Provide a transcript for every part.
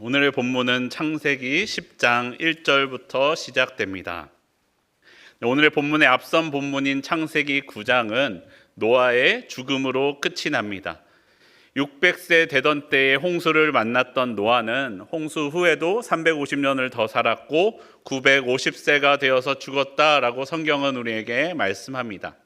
오늘의 본문은 창세기 10장 1절부터 시작됩니다. 오늘의 본문의 앞선 본문인 창세기 9장은 노아의 죽음으로 끝이 납니다. 600세 되던 때에 홍수를 만났던 노아는 홍수 후에도 350년을 더 살았고 950세가 되어서 죽었다라고 성경은 우리에게 말씀합니다.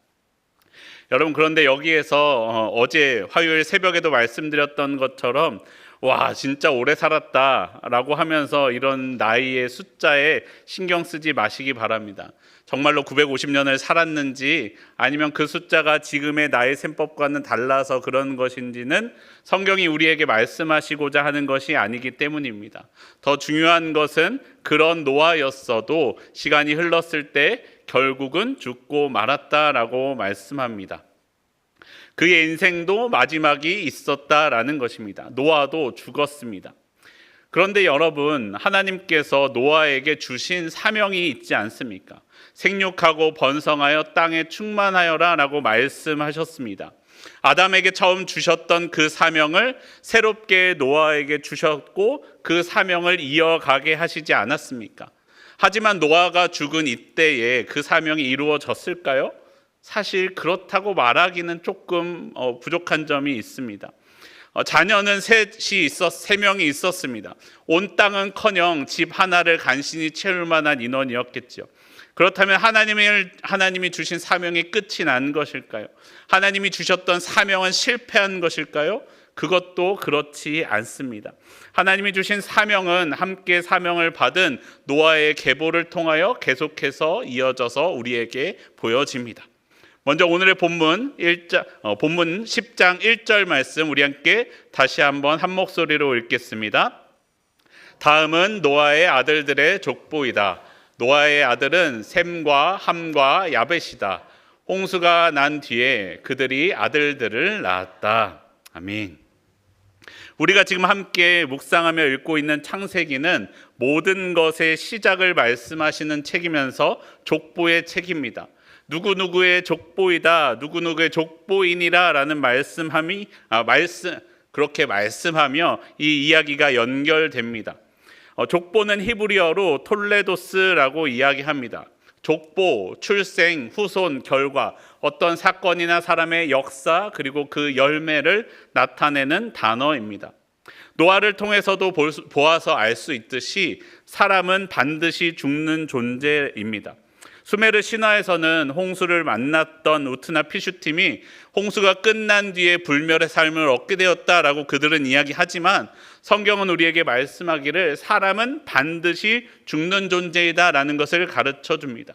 여러분 그런데 여기에서 어, 어제 화요일 새벽에도 말씀드렸던 것처럼 와 진짜 오래 살았다라고 하면서 이런 나이의 숫자에 신경 쓰지 마시기 바랍니다. 정말로 950년을 살았는지 아니면 그 숫자가 지금의 나의 셈법과는 달라서 그런 것인지는 성경이 우리에게 말씀하시고자 하는 것이 아니기 때문입니다. 더 중요한 것은 그런 노아였어도 시간이 흘렀을 때 결국은 죽고 말았다라고 말씀합니다. 그의 인생도 마지막이 있었다라는 것입니다. 노아도 죽었습니다. 그런데 여러분, 하나님께서 노아에게 주신 사명이 있지 않습니까? 생육하고 번성하여 땅에 충만하여라 라고 말씀하셨습니다. 아담에게 처음 주셨던 그 사명을 새롭게 노아에게 주셨고 그 사명을 이어가게 하시지 않았습니까? 하지만 노아가 죽은 이때에 그 사명이 이루어졌을까요? 사실 그렇다고 말하기는 조금 어, 부족한 점이 있습니다. 어, 자녀는 셋이 있었 세 명이 있었습니다. 온 땅은커녕 집 하나를 간신히 채울 만한 인원이었겠죠. 그렇다면 하나님을 하나님이 주신 사명이 끝이 난 것일까요? 하나님이 주셨던 사명은 실패한 것일까요? 그것도 그렇지 않습니다. 하나님이 주신 사명은 함께 사명을 받은 노아의 계보를 통하여 계속해서 이어져서 우리에게 보여집니다. 먼저 오늘의 본문 1자, 어, 본문 10장 1절 말씀 우리 함께 다시 한번 한 목소리로 읽겠습니다. 다음은 노아의 아들들의 족보이다. 노아의 아들은 셈과 함과 야벳이다. 홍수가 난 뒤에 그들이 아들들을 낳았다. 아멘. 우리가 지금 함께 묵상하며 읽고 있는 창세기는 모든 것의 시작을 말씀하시는 책이면서 족보의 책입니다. 누구누구의 족보이다, 누구누구의 족보인이라라는 말씀함이 아, 말씀 그렇게 말씀하며 이 이야기가 연결됩니다. 어, 족보는 히브리어로 톨레도스라고 이야기합니다. 족보, 출생, 후손, 결과, 어떤 사건이나 사람의 역사 그리고 그 열매를 나타내는 단어입니다. 노아를 통해서도 보아서 알 수 있듯이 사람은 반드시 죽는 존재입니다. 수메르 신화에서는 홍수를 만났던 우트나 피슈팀이 홍수가 끝난 뒤에 불멸의 삶을 얻게 되었다라고 그들은 이야기하지만 성경은 우리에게 말씀하기를 사람은 반드시 죽는 존재이다라는 것을 가르쳐 줍니다.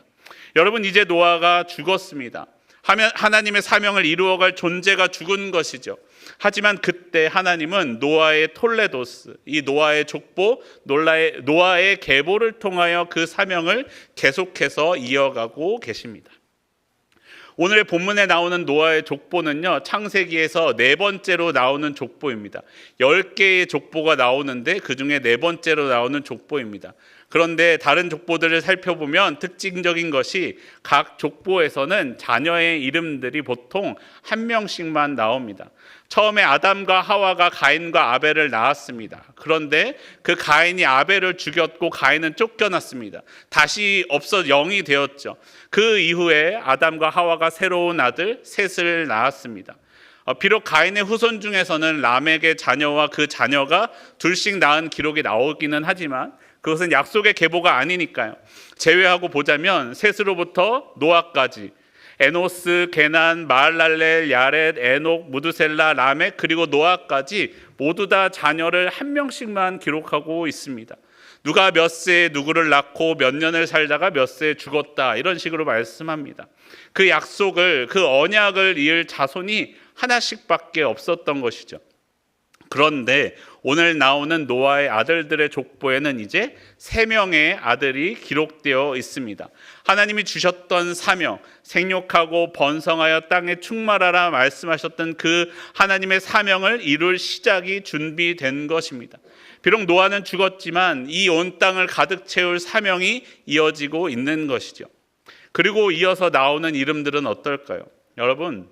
여러분 이제 노아가 죽었습니다. 하나님의 사명을 이루어갈 존재가 죽은 것이죠. 하지만 그때 하나님은 노아의 톨레도스, 이 노아의 족보, 노아의, 노아의 계보를 통하여 그 사명을 계속해서 이어가고 계십니다. 오늘의 본문에 나오는 노아의 족보는요, 창세기에서 네 번째로 나오는 족보입니다. 열 개의 족보가 나오는데 그 중에 네 번째로 나오는 족보입니다. 그런데 다른 족보들을 살펴보면 특징적인 것이 각 족보에서는 자녀의 이름들이 보통 한 명씩만 나옵니다. 처음에 아담과 하와가 가인과 아벨을 낳았습니다. 그런데 그 가인이 아벨을 죽였고 가인은 쫓겨났습니다. 다시 없어 영이 되었죠. 그 이후에 아담과 하와가 새로운 아들 셋을 낳았습니다. 어, 비록 가인의 후손 중에서는 람에게 자녀와 그 자녀가 둘씩 낳은 기록이 나오기는 하지만 그것은 약속의 계보가 아니니까요. 제외하고 보자면 셋으로부터 노아까지 에노스, 게난, 마할랄렐, 야렛, 에녹, 무드셀라, 라멕 그리고 노아까지 모두 다 자녀를 한 명씩만 기록하고 있습니다. 누가 몇 세에 누구를 낳고 몇 년을 살다가 몇 세에 죽었다 이런 식으로 말씀합니다. 그 약속을 그 언약을 이을 자손이 하나씩밖에 없었던 것이죠. 그런데 오늘 나오는 노아의 아들들의 족보에는 이제 세 명의 아들이 기록되어 있습니다. 하나님이 주셨던 사명, 생육하고 번성하여 땅에 충만하라 말씀하셨던 그 하나님의 사명을 이룰 시작이 준비된 것입니다. 비록 노아는 죽었지만 이 온 땅을 가득 채울 사명이 이어지고 있는 것이죠. 그리고 이어서 나오는 이름들은 어떨까요? 여러분,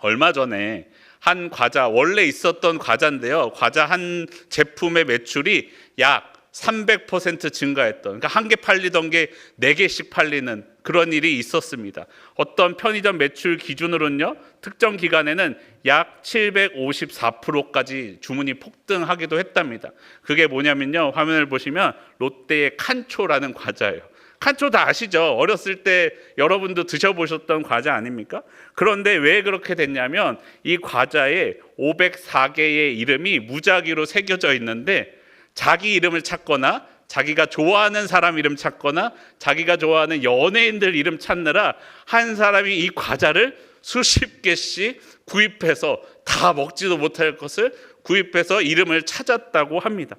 얼마 전에 한 과자 원래 있었던 과자인데요. 과자 한 제품의 매출이 약 300% 증가했던 그러니까 한 개 팔리던 게 네 개씩 팔리는 그런 일이 있었습니다. 어떤 편의점 매출 기준으로는요. 특정 기간에는 약 754%까지 주문이 폭등하기도 했답니다. 그게 뭐냐면요. 화면을 보시면 롯데의 칸초라는 과자예요. 칸초 다 아시죠? 어렸을 때 여러분도 드셔보셨던 과자 아닙니까? 그런데 왜 그렇게 됐냐면 이 과자에 504개의 이름이 무작위로 새겨져 있는데 자기 이름을 찾거나 자기가 좋아하는 사람 이름 찾거나 자기가 좋아하는 연예인들 이름 찾느라 한 사람이 이 과자를 수십 개씩 구입해서 다 먹지도 못할 것을 구입해서 이름을 찾았다고 합니다.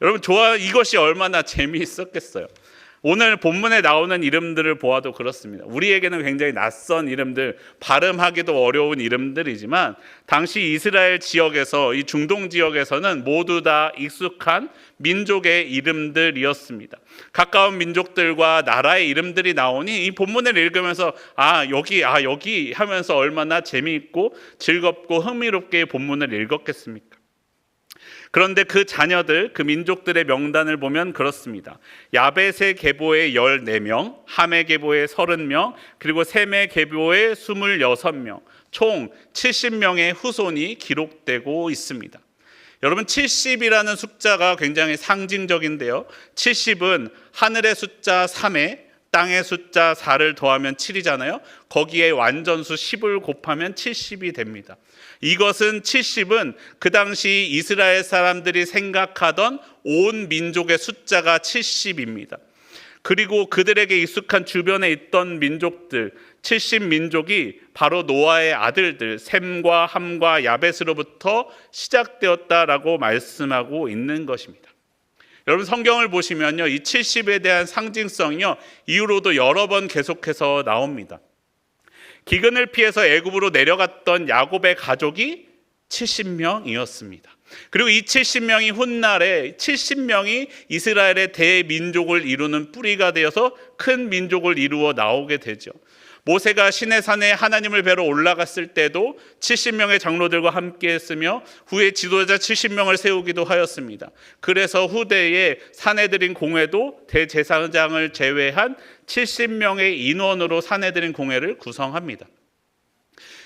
여러분 좋아 이것이 얼마나 재미있었겠어요. 오늘 본문에 나오는 이름들을 보아도 그렇습니다. 우리에게는 굉장히 낯선 이름들, 발음하기도 어려운 이름들이지만 당시 이스라엘 지역에서 이 중동 지역에서는 모두 다 익숙한 민족의 이름들이었습니다. 가까운 민족들과 나라의 이름들이 나오니 이 본문을 읽으면서 아 여기 아 여기 하면서 얼마나 재미있고 즐겁고 흥미롭게 본문을 읽었겠습니까? 그런데 그 자녀들, 그 민족들의 명단을 보면 그렇습니다. 야벳의 계보에 14명, 함의 계보에 30명, 그리고 셈의 계보에 26명, 총 70명의 후손이 기록되고 있습니다. 여러분 70이라는 숫자가 굉장히 상징적인데요. 70은 하늘의 숫자 3에 땅의 숫자 4를 더하면 7이잖아요. 거기에 완전수 10을 곱하면 70이 됩니다. 이것은 70은 그 당시 이스라엘 사람들이 생각하던 온 민족의 숫자가 70입니다. 그리고 그들에게 익숙한 주변에 있던 민족들 70 민족이 바로 노아의 아들들 셈과 함과 야벳으로부터 시작되었다라고 말씀하고 있는 것입니다. 여러분 성경을 보시면요. 이 70에 대한 상징성이요. 이후로도 여러 번 계속해서 나옵니다. 기근을 피해서 애굽으로 내려갔던 야곱의 가족이 70명이었습니다. 그리고 이 70명이 훗날에 70명이 이스라엘의 대민족을 이루는 뿌리가 되어서 큰 민족을 이루어 나오게 되죠. 모세가 시내산에 하나님을 뵈러 올라갔을 때도 70명의 장로들과 함께 했으며 후에 지도자 70명을 세우기도 하였습니다. 그래서 후대에 사내들인 공회도 대제사장을 제외한 70명의 인원으로 사내들인 공회를 구성합니다.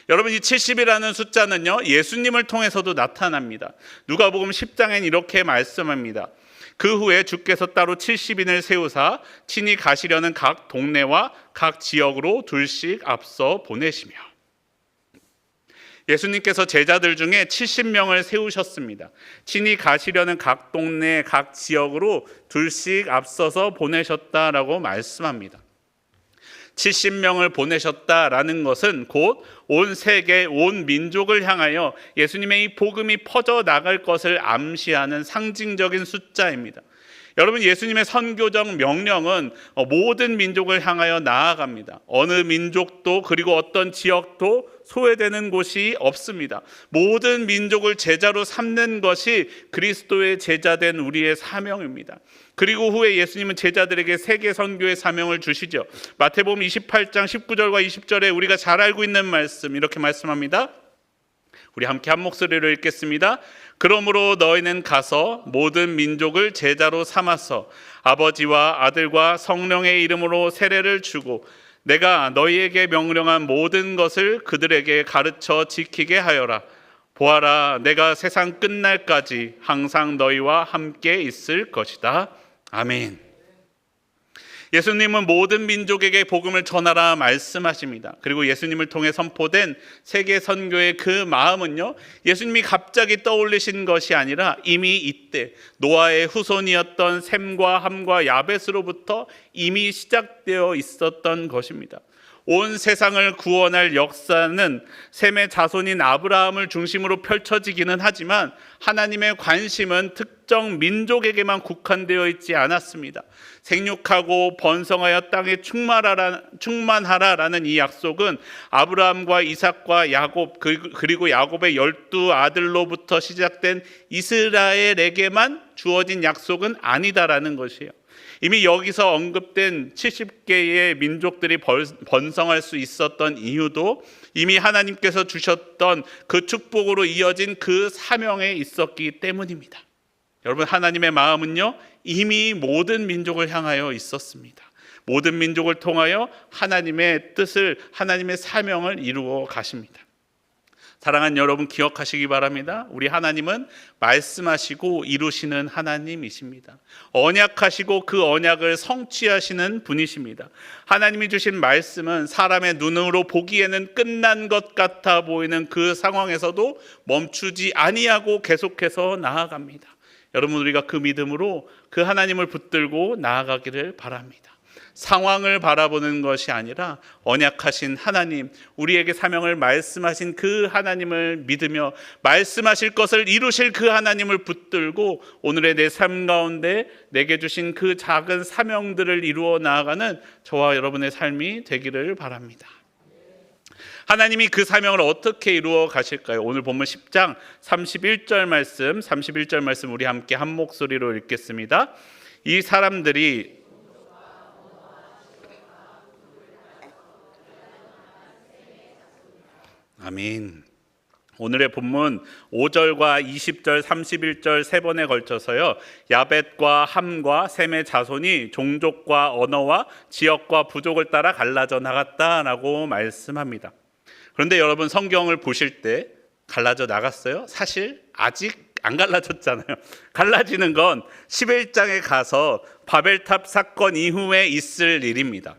여러분 이 70이라는 숫자는요. 예수님을 통해서도 나타납니다. 누가복음 10장엔 이렇게 말씀합니다. 그 후에 주께서 따로 70인을 세우사 친히 가시려는 각 동네와 각 지역으로 둘씩 앞서 보내시며 예수님께서 제자들 중에 70명을 세우셨습니다. 친히 가시려는 각 동네, 각 지역으로 둘씩 앞서서 보내셨다라고 말씀합니다. 70명을 보내셨다라는 것은 곧 온 세계, 온 민족을 향하여 예수님의 이 복음이 퍼져 나갈 것을 암시하는 상징적인 숫자입니다. 여러분 예수님의 선교적 명령은 모든 민족을 향하여 나아갑니다. 어느 민족도 그리고 어떤 지역도 소외되는 곳이 없습니다. 모든 민족을 제자로 삼는 것이 그리스도의 제자된 우리의 사명입니다. 그리고 후에 예수님은 제자들에게 세계 선교의 사명을 주시죠. 마태복음 28장 19절과 20절에 우리가 잘 알고 있는 말씀 이렇게 말씀합니다. 우리 함께 한 목소리로 읽겠습니다. 그러므로 너희는 가서 모든 민족을 제자로 삼아서 아버지와 아들과 성령의 이름으로 세례를 주고 내가 너희에게 명령한 모든 것을 그들에게 가르쳐 지키게 하여라. 보아라, 내가 세상 끝날까지 항상 너희와 함께 있을 것이다. 아멘. 예수님은 모든 민족에게 복음을 전하라 말씀하십니다. 그리고 예수님을 통해 선포된 세계 선교의 그 마음은요, 예수님이 갑자기 떠올리신 것이 아니라 이미 이때 노아의 후손이었던 셈과 함과 야벳으로부터 이미 시작되어 있었던 것입니다. 온 세상을 구원할 역사는 셈의 자손인 아브라함을 중심으로 펼쳐지기는 하지만 하나님의 관심은 특정 민족에게만 국한되어 있지 않았습니다. 생육하고 번성하여 땅에 충만하라, 충만하라라는 이 약속은 아브라함과 이삭과 야곱 그리고 야곱의 열두 아들로부터 시작된 이스라엘에게만 주어진 약속은 아니다라는 것이에요. 이미 여기서 언급된 70개의 민족들이 벌- 번성할 수 있었던 이유도 이미 하나님께서 주셨던 그 축복으로 이어진 그 사명에 있었기 때문입니다. 여러분 하나님의 마음은요 이미 모든 민족을 향하여 있었습니다. 모든 민족을 통하여 하나님의 뜻을 하나님의 사명을 이루어 가십니다. 사랑하는 여러분 기억하시기 바랍니다. 우리 하나님은 말씀하시고 이루시는 하나님이십니다. 언약하시고 그 언약을 성취하시는 분이십니다. 하나님이 주신 말씀은 사람의 눈으로 보기에는 끝난 것 같아 보이는 그 상황에서도 멈추지 아니하고 계속해서 나아갑니다. 여러분 우리가 그 믿음으로 그 하나님을 붙들고 나아가기를 바랍니다. 상황을 바라보는 것이 아니라 언약하신 하나님, 우리에게 사명을 말씀하신 그 하나님을 믿으며 말씀하실 것을 이루실 그 하나님을 붙들고 오늘의 내 삶 가운데 내게 주신 그 작은 사명들을 이루어 나아가는 저와 여러분의 삶이 되기를 바랍니다. 하나님이 그 사명을 어떻게 이루어 가실까요? 오늘 본문 10장 31절 말씀, 31절 말씀 우리 함께 한 목소리로 읽겠습니다. 이 사람들이 아멘. 오늘의 본문 5절과 20절, 31절 세 번에 걸쳐서요. 야벳과 함과 셈의 자손이 종족과 언어와 지역과 부족을 따라 갈라져 나갔다라고 말씀합니다. 그런데 여러분 성경을 보실 때 갈라져 나갔어요? 사실 아직 안 갈라졌잖아요. 갈라지는 건 11장에 가서 바벨탑 사건 이후에 있을 일입니다.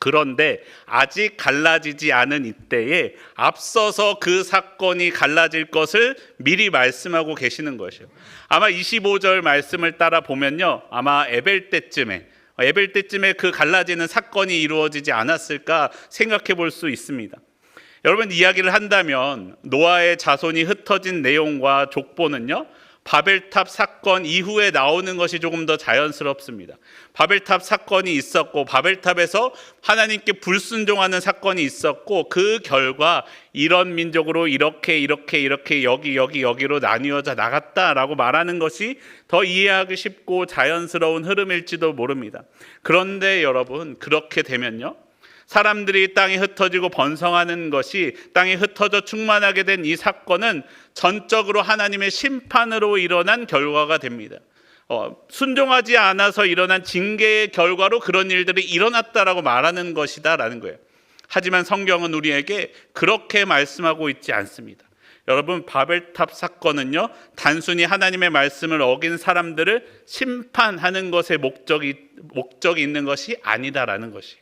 그런데 아직 갈라지지 않은 이때에 앞서서 그 사건이 갈라질 것을 미리 말씀하고 계시는 것이요. 아마 25절 말씀을 따라 보면요. 아마 에벨 때쯤에 에벨 때쯤에 그 갈라지는 사건이 이루어지지 않았을까 생각해 볼 수 있습니다. 여러분 이야기를 한다면 노아의 자손이 흩어진 내용과 족보는요. 바벨탑 사건 이후에 나오는 것이 조금 더 자연스럽습니다. 바벨탑 사건이 있었고 바벨탑에서 하나님께 불순종하는 사건이 있었고 그 결과 이런 민족으로 이렇게 이렇게 이렇게 여기 여기 여기로 나뉘어져 나갔다라고 말하는 것이 더 이해하기 쉽고 자연스러운 흐름일지도 모릅니다. 그런데 여러분 그렇게 되면요. 사람들이 땅에 흩어지고 번성하는 것이 땅에 흩어져 충만하게 된 이 사건은 전적으로 하나님의 심판으로 일어난 결과가 됩니다. 어, 순종하지 않아서 일어난 징계의 결과로 그런 일들이 일어났다라고 말하는 것이다라는 거예요. 하지만 성경은 우리에게 그렇게 말씀하고 있지 않습니다. 여러분 바벨탑 사건은요 단순히 하나님의 말씀을 어긴 사람들을 심판하는 것에 목적이 목적이 있는 것이 아니다라는 것이.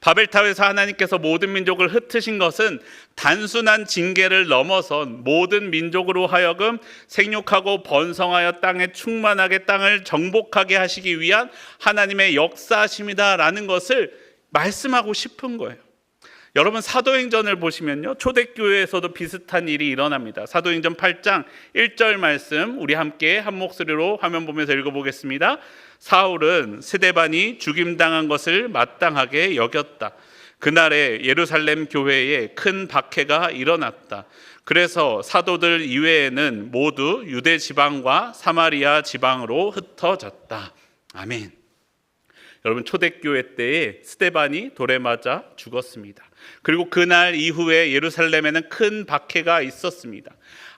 바벨탑에서 하나님께서 모든 민족을 흩으신 것은 단순한 징계를 넘어선 모든 민족으로 하여금 생육하고 번성하여 땅에 충만하게 땅을 정복하게 하시기 위한 하나님의 역사심이다라는 것을 말씀하고 싶은 거예요. 여러분 사도행전을 보시면요. 초대교회에서도 비슷한 일이 일어납니다. 사도행전 8장 1절 말씀 우리 함께 한 목소리로 화면 보면서 읽어 보겠습니다. 사울은 스데반이 죽임당한 것을 마땅하게 여겼다. 그날에 예루살렘 교회에 큰 박해가 일어났다. 그래서 사도들 이외에는 모두 유대 지방과 사마리아 지방으로 흩어졌다. 아멘. 여러분 초대교회 때에 스테반이 돌에 맞아 죽었습니다. 그리고 그날 이후에 예루살렘에는 큰 박해가 있었습니다.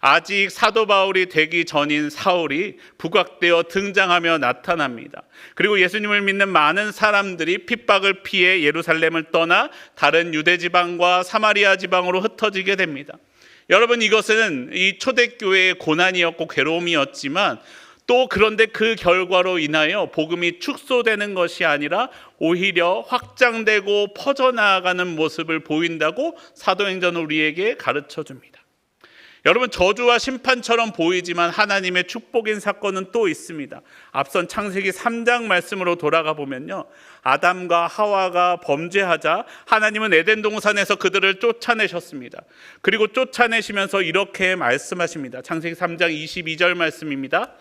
아직 사도 바울이 되기 전인 사울이 부각되어 등장하며 나타납니다. 그리고 예수님을 믿는 많은 사람들이 핍박을 피해 예루살렘을 떠나 다른 유대 지방과 사마리아 지방으로 흩어지게 됩니다. 여러분 이것은 이 초대교회의 고난이었고 괴로움이었지만 또 그런데 그 결과로 인하여 복음이 축소되는 것이 아니라 오히려 확장되고 퍼져나가는 모습을 보인다고 사도행전 우리에게 가르쳐 줍니다. 여러분 저주와 심판처럼 보이지만 하나님의 축복인 사건은 또 있습니다. 앞선 창세기 3장 말씀으로 돌아가 보면요. 아담과 하와가 범죄하자 하나님은 에덴 동산에서 그들을 쫓아내셨습니다. 그리고 쫓아내시면서 이렇게 말씀하십니다. 창세기 3장 22절 말씀입니다.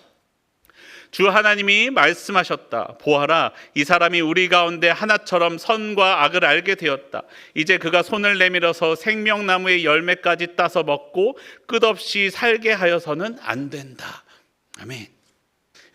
주 하나님이 말씀하셨다. 보아라, 이 사람이 우리 가운데 하나처럼 선과 악을 알게 되었다. 이제 그가 손을 내밀어서 생명나무의 열매까지 따서 먹고 끝없이 살게 하여서는 안 된다. 아멘.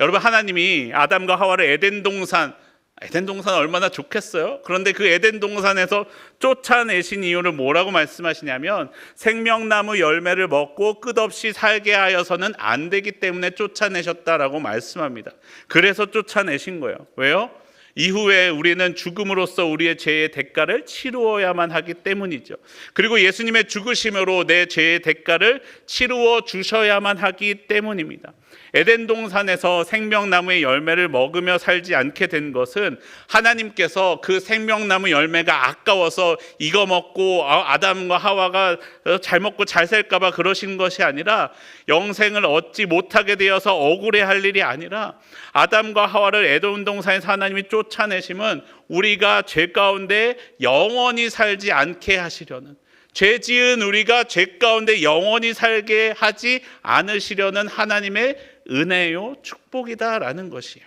여러분 하나님이 아담과 하와를 에덴 동산 에덴 동산 얼마나 좋겠어요? 그런데 그 에덴 동산에서 쫓아내신 이유를 뭐라고 말씀하시냐면 생명나무 열매를 먹고 끝없이 살게 하여서는 안 되기 때문에 쫓아내셨다라고 말씀합니다. 그래서 쫓아내신 거예요. 왜요? 이후에 우리는 죽음으로써 우리의 죄의 대가를 치루어야만 하기 때문이죠. 그리고 예수님의 죽으심으로 내 죄의 대가를 치루어 주셔야만 하기 때문입니다. 에덴 동산에서 생명나무의 열매를 먹으며 살지 않게 된 것은 하나님께서 그 생명나무 열매가 아까워서 이거 먹고 아- 아담과 하와가 잘 먹고 잘 살까봐 그러신 것이 아니라 영생을 얻지 못하게 되어서 억울해할 일이 아니라 아담과 하와를 에덴 동산에서 하나님이 쫓아내심은 우리가 죄 가운데 영원히 살지 않게 하시려는 죄 지은 우리가 죄 가운데 영원히 살게 하지 않으시려는 하나님의 은혜요 축복이다라는 것이에요.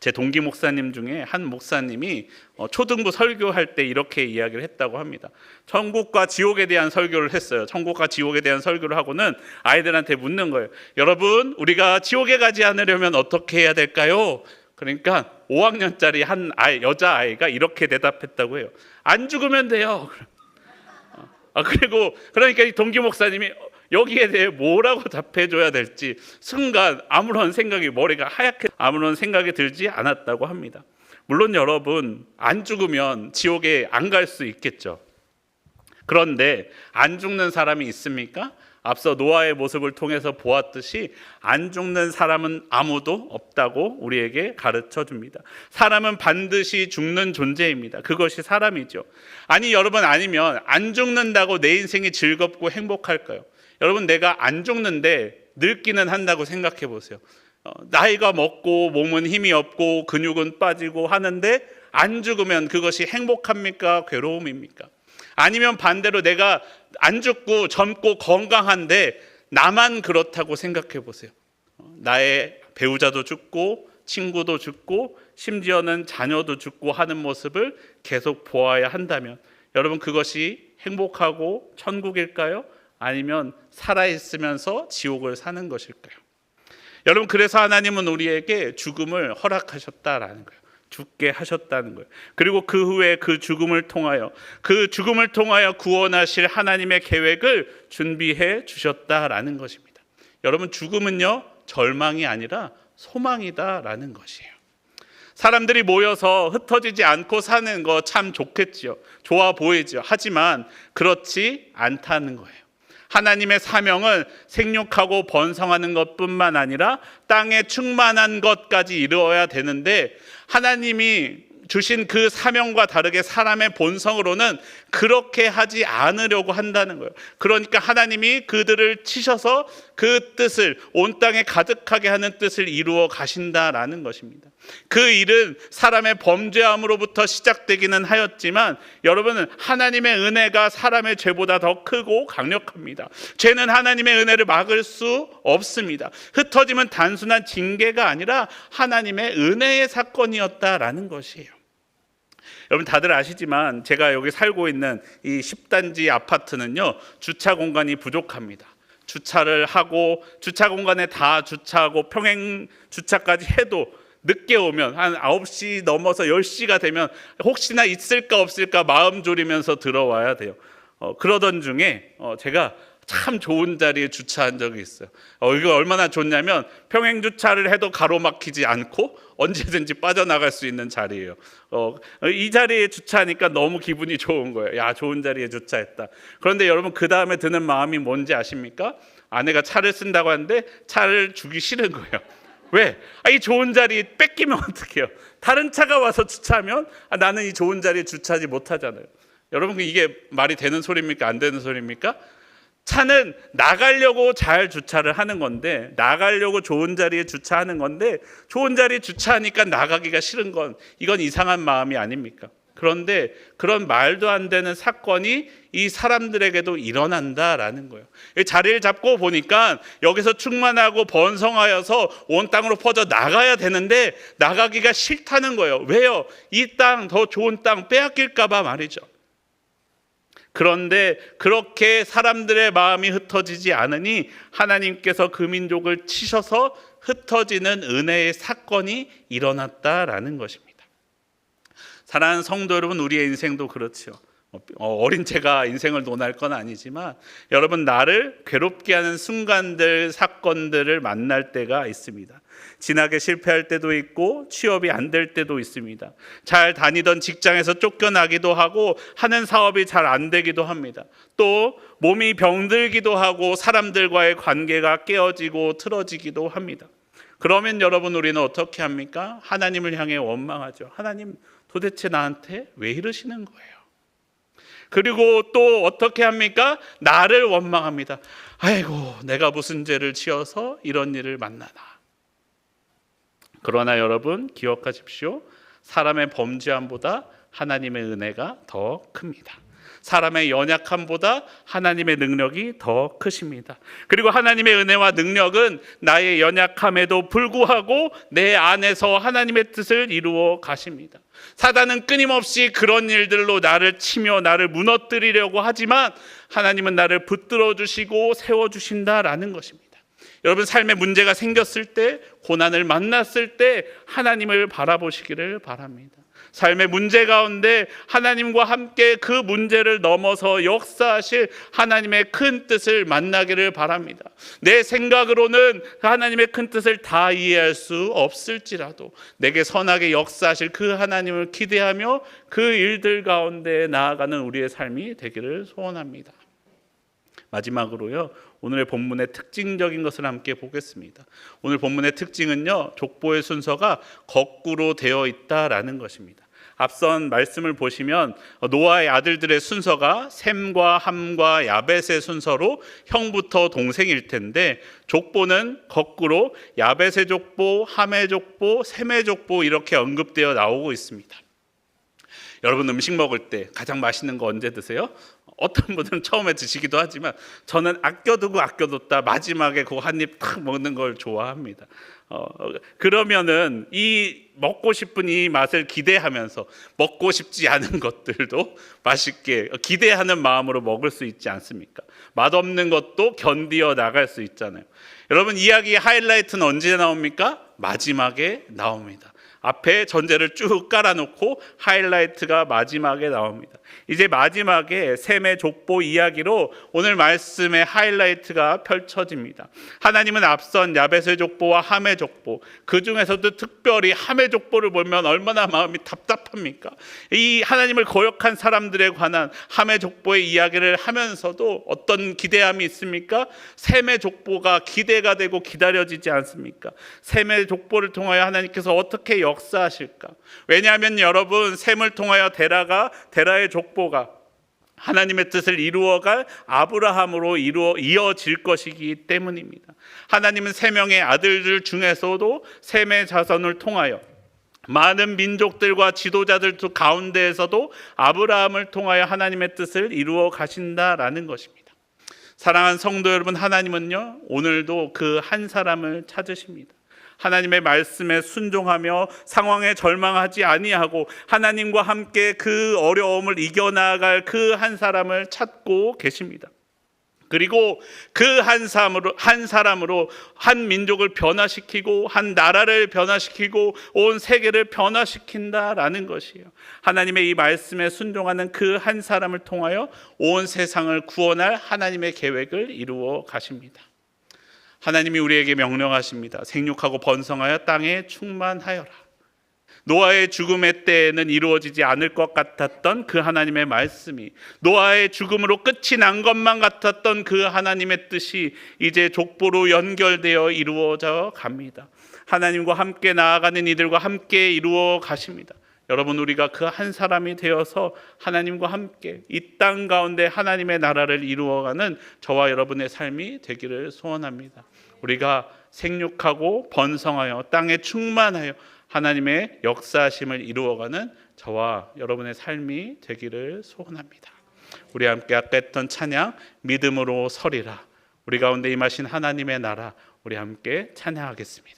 제 동기 목사님 중에 한 목사님이 어, 초등부 설교할 때 이렇게 이야기를 했다고 합니다. 천국과 지옥에 대한 설교를 했어요. 천국과 지옥에 대한 설교를 하고는 아이들한테 묻는 거예요. 여러분, 우리가 지옥에 가지 않으려면 어떻게 해야 될까요? 그러니까 5학년짜리 한 아이, 여자 아이가 이렇게 대답했다고 해요. 안 죽으면 돼요. 아, 그리고 그러니까 이 동기 목사님이 여기에 대해 뭐라고 답해줘야 될지 순간 아무런 생각이 머리가 하얗게 아무런 생각이 들지 않았다고 합니다. 물론 여러분 안 죽으면 지옥에 안 갈 수 있겠죠. 그런데 안 죽는 사람이 있습니까? 앞서 노아의 모습을 통해서 보았듯이 안 죽는 사람은 아무도 없다고 우리에게 가르쳐 줍니다. 사람은 반드시 죽는 존재입니다. 그것이 사람이죠. 아니 여러분 아니면 안 죽는다고 내 인생이 즐겁고 행복할까요? 여러분 내가 안 죽는데 늙기는 한다고 생각해 보세요. 어, 나이가 먹고 몸은 힘이 없고 근육은 빠지고 하는데 안 죽으면 그것이 행복합니까? 괴로움입니까? 아니면 반대로 내가 안 죽고 젊고 건강한데 나만 그렇다고 생각해 보세요. 어, 나의 배우자도 죽고 친구도 죽고 심지어는 자녀도 죽고 하는 모습을 계속 보아야 한다면 여러분 그것이 행복하고 천국일까요? 아니면 살아 있으면서 지옥을 사는 것일까요? 여러분 그래서 하나님은 우리에게 죽음을 허락하셨다라는 거예요. 죽게 하셨다는 거예요. 그리고 그 후에 그 죽음을 통하여 그 죽음을 통하여 구원하실 하나님의 계획을 준비해 주셨다라는 것입니다. 여러분 죽음은요 절망이 아니라 소망이다라는 것이에요. 사람들이 모여서 흩어지지 않고 사는 거 참 좋겠지요. 좋아 보이죠. 하지만 그렇지 않다는 거예요. 하나님의 사명은 생육하고 번성하는 것뿐만 아니라 땅에 충만한 것까지 이루어야 되는데 하나님이 주신 그 사명과 다르게 사람의 본성으로는 그렇게 하지 않으려고 한다는 거예요. 그러니까 하나님이 그들을 치셔서 그 뜻을 온 땅에 가득하게 하는 뜻을 이루어 가신다라는 것입니다. 그 일은 사람의 범죄함으로부터 시작되기는 하였지만 여러분은 하나님의 은혜가 사람의 죄보다 더 크고 강력합니다. 죄는 하나님의 은혜를 막을 수 없습니다. 흩어짐은 단순한 징계가 아니라 하나님의 은혜의 사건이었다라는 것이에요. 여러분 다들 아시지만 제가 여기 살고 있는 이 10단지 아파트는요 주차 공간이 부족합니다. 주차를 하고 주차 공간에 다 주차하고 평행 주차까지 해도 늦게 오면 한 9시 넘어서 10시가 되면 혹시나 있을까 없을까 마음 졸이면서 들어와야 돼요. 어, 그러던 중에 어, 제가 참 좋은 자리에 주차한 적이 있어요. 어, 이거 얼마나 좋냐면 평행 주차를 해도 가로막히지 않고 언제든지 빠져나갈 수 있는 자리예요. 어, 이 자리에 주차하니까 너무 기분이 좋은 거예요. 야, 좋은 자리에 주차했다. 그런데 여러분 그 다음에 드는 마음이 뭔지 아십니까? 아내가 차를 쓴다고 하는데 차를 주기 싫은 거예요. 왜? 아, 이 좋은 자리 뺏기면 어떡해요? 다른 차가 와서 주차하면 아, 나는 이 좋은 자리에 주차하지 못하잖아요. 여러분 이게 말이 되는 소리입니까? 안 되는 소리입니까? 차는 나가려고 잘 주차를 하는 건데 나가려고 좋은 자리에 주차하는 건데 좋은 자리에 주차하니까 나가기가 싫은 건 이건 이상한 마음이 아닙니까? 그런데 그런 말도 안 되는 사건이 이 사람들에게도 일어난다라는 거예요. 이 자리를 잡고 보니까 여기서 충만하고 번성하여서 온 땅으로 퍼져 나가야 되는데 나가기가 싫다는 거예요. 왜요? 이 땅 더 좋은 땅 빼앗길까봐 말이죠. 그런데 그렇게 사람들의 마음이 흩어지지 않으니 하나님께서 그 민족을 치셔서 흩어지는 은혜의 사건이 일어났다라는 것입니다. 사랑하는 성도 여러분, 우리의 인생도. 어, 어린 제가 인생을 논할 건 아니지만 여러분 나를 괴롭게 하는 순간들 사건들을 만날 때가 있습니다. 진학에 실패할 때도 있고 취업이 안 될 때도 있습니다. 잘 다니던 직장에서 쫓겨나기도 하고 하는 사업이 잘 안 되기도 합니다. 또 몸이 병들기도 하고 사람들과의 관계가 깨어지고 틀어지기도 합니다. 그러면 여러분 우리는 어떻게 합니까? 하나님을 향해 원망하죠. 하나님 도대체 나한테 왜 이러시는 거예요? 그리고 또 어떻게 합니까? 나를 원망합니다. 아이고, 내가 무슨 죄를 지어서 이런 일을 만나나. 그러나 여러분 기억하십시오. 사람의 범죄함보다 하나님의 은혜가 더 큽니다. 사람의 연약함보다 하나님의 능력이 더 크십니다. 그리고 하나님의 은혜와 능력은 나의 연약함에도 불구하고 내 안에서 하나님의 뜻을 이루어 가십니다. 사단은 끊임없이 그런 일들로 나를 치며 나를 무너뜨리려고 하지만 하나님은 나를 붙들어 주시고 세워 주신다라는 것입니다. 여러분 삶에 문제가 생겼을 때 고난을 만났을 때 하나님을 바라보시기를 바랍니다. 삶의 문제 가운데 하나님과 함께 그 문제를 넘어서 역사하실 하나님의 큰 뜻을 만나기를 바랍니다. 내 생각으로는 하나님의 큰 뜻을 다 이해할 수 없을지라도 내게 선하게 역사하실 그 하나님을 기대하며 그 일들 가운데 나아가는 우리의 삶이 되기를 소원합니다. 마지막으로요. 오늘의 본문의 특징적인 것을 함께 보겠습니다. 오늘 본문의 특징은요. 족보의 순서가 거꾸로 되어 있다라는 것입니다. 앞선 말씀을 보시면 노아의 아들들의 순서가 셈과 함과 야벳의 순서로 형부터 동생일 텐데 족보는 거꾸로 야벳의 족보, 함의 족보, 셈의 족보 이렇게 언급되어 나오고 있습니다. 여러분 음식 먹을 때 가장 맛있는 거 언제 드세요? 어떤 분들은 처음에 드시기도 하지만 저는 아껴두고 아껴뒀다 마지막에 그 한 입 탁 먹는 걸 좋아합니다. 어, 그러면은 이 먹고 싶은 이 맛을 기대하면서 먹고 싶지 않은 것들도 맛있게 기대하는 마음으로 먹을 수 있지 않습니까? 맛없는 것도 견디어 나갈 수 있잖아요. 여러분 이야기의 하이라이트는 언제 나옵니까? 마지막에 나옵니다. 앞에 전제를 쭉 깔아놓고 하이라이트가 마지막에 나옵니다. 이제 마지막에 셈의 족보 이야기로 오늘 말씀의 하이라이트가 펼쳐집니다. 하나님은 앞선 야벳의 족보와 함의 족보 그 중에서도 특별히 함의 족보를 보면 얼마나 마음이 답답합니까? 이 하나님을 거역한 사람들에 관한 함의 족보의 이야기를 하면서도 어떤 기대함이 있습니까? 셈의 족보가 기대가 되고 기다려지지 않습니까? 셈의 족보를 통하여 하나님께서 어떻게 역 사하실까? 왜냐하면 여러분 셈을 통하여 데라가 데라의 족보가 하나님의 뜻을 이루어갈 아브라함으로 이루어 이어질 것이기 때문입니다. 하나님은 세 명의 아들들 중에서도 셈의 자손을 통하여 많은 민족들과 지도자들 가운데에서도 아브라함을 통하여 하나님의 뜻을 이루어 가신다라는 것입니다. 사랑하는 성도 여러분, 하나님은요 오늘도 그 한 사람을 찾으십니다. 하나님의 말씀에 순종하며 상황에 절망하지 아니하고 하나님과 함께 그 어려움을 이겨나갈 그 한 사람을 찾고 계십니다. 그리고 그 한 사람으로 한 사람으로 한 민족을 변화시키고 한 나라를 변화시키고 온 세계를 변화시킨다라는 것이에요. 하나님의 이 말씀에 순종하는 그 한 사람을 통하여 온 세상을 구원할 하나님의 계획을 이루어 가십니다. 하나님이 우리에게 명령하십니다. 생육하고 번성하여 땅에 충만하여라. 노아의 죽음의 때에는 이루어지지 않을 것 같았던 그 하나님의 말씀이 노아의 죽음으로 끝이 난 것만 같았던 그 하나님의 뜻이 이제 족보로 연결되어 이루어져 갑니다. 하나님과 함께 나아가는 이들과 함께 이루어 가십니다. 여러분 우리가 그 한 사람이 되어서 하나님과 함께 이 땅 가운데 하나님의 나라를 이루어가는 저와 여러분의 삶이 되기를 소원합니다. 우리가 생육하고 번성하여 땅에 충만하여 하나님의 역사심을 이루어가는 저와 여러분의 삶이 되기를 소원합니다. 우리 함께 아까 했던 찬양 믿음으로 서리라. 우리 가운데 임하신 하나님의 나라 우리 함께 찬양하겠습니다.